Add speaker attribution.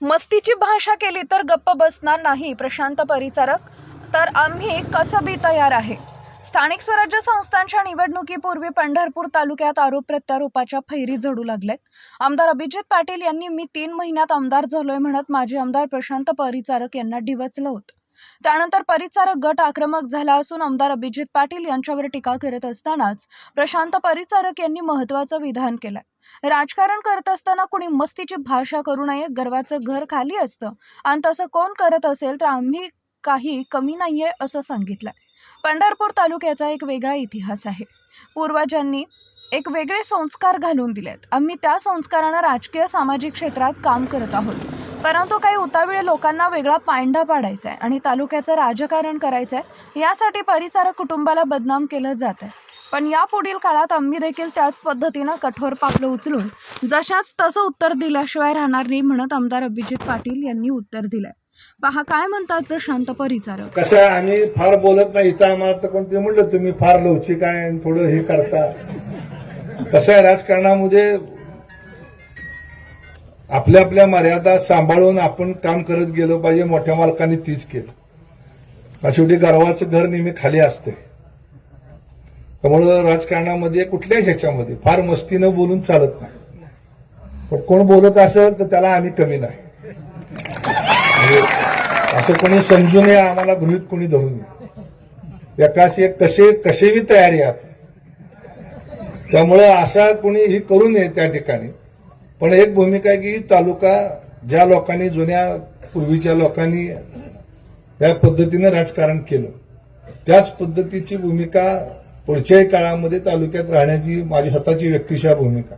Speaker 1: मस्तीची भाषा केली तर गप्प बसणार नाही प्रशांत परिचारक. तर आम्ही कसबी तयार आहे? स्थानिक स्वराज्य संस्थांच्या निवडणुकीपूर्वी पंढरपूर तालुक्यात आरोप प्रत्यारोपाच्या फैरी झडू लागल्यात. आमदार अभिजित पाटील यांनी मी तीन महिन्यात आमदार झालोय म्हणत माजी आमदार प्रशांत परिचारक यांना डिवचलं होतं. त्यानंतर परिचारक गट आक्रमक झाला असून आमदार अभिजित पाटील यांच्यावर टीका करत असतानाच प्रशांत परिचारक यांनी महत्त्वाचं विधान केलंय. राजकारण करत असताना कुणी मस्तीची भाषा करू नये गर्वाचं घर खाली असतं आणि तसं कोण करत असेल तर आम्ही काही कमी नाहीये असं सांगितलंय. पंढरपूर तालुक्याचा एक वेगळा इतिहास आहे. पूर्वजांनी एक वेगळे संस्कार घालून दिलेत. आम्ही त्या संस्कारानं राजकीय सामाजिक क्षेत्रात काम करत आहोत. परंतु काही उतावीळ लोकांना वेगळा पांढा पाडायचा आहे आणि तालुक्याचं राजकारण करायचं आहे यासाठी परिचारक कुटुंबाला बदनाम केलं जात आहे पण यापुढील काळात आम्ही देखील त्याच पद्धतीनं कठोर पावलं उचलून जशाच तसं उत्तर दिल्याशिवाय राहणार नाही म्हणत आमदार अभिजित पाटील यांनी उत्तर दिलंय. पहा काय म्हणतात प्रशांत परिचारक?
Speaker 2: कसं आहे आम्ही फार बोलत नाही. इथं आम्हाला तर कोणते म्हणलं तुम्ही फार लवचिक आहे आणि थोडं हे करता. कसं आहे राजकारणामध्ये आपल्या आपल्या मर्यादा सांभाळून आपण काम करत गेलो पाहिजे मोठ्या मालकांनी तीच केलं. शेवटी गर्वाचं घर नेहमी खाली असते. त्यामुळं राजकारणामध्ये कुठल्याही ह्याच्यामध्ये फार मस्तीनं बोलून चालत नाही. पण कोण बोलत असेल तर त्याला आम्ही कमी नाही. म्हणजे असं कोणी समजू नये आम्हाला गृहित कोणी धरू नये. एकाशी एक कसे कसेही तयारी आहे त्यामुळं असा कोणी ही करू नये त्या ठिकाणी. पण एक भूमिका आहे की तालुका ज्या लोकांनी जुन्या पूर्वीच्या लोकांनी या पद्धतीनं राजकारण केलं त्याच पद्धतीची भूमिका पुढच्याही काळामध्ये तालुक्यात राहण्याची माझी स्वतःची व्यक्तिशा भूमिका.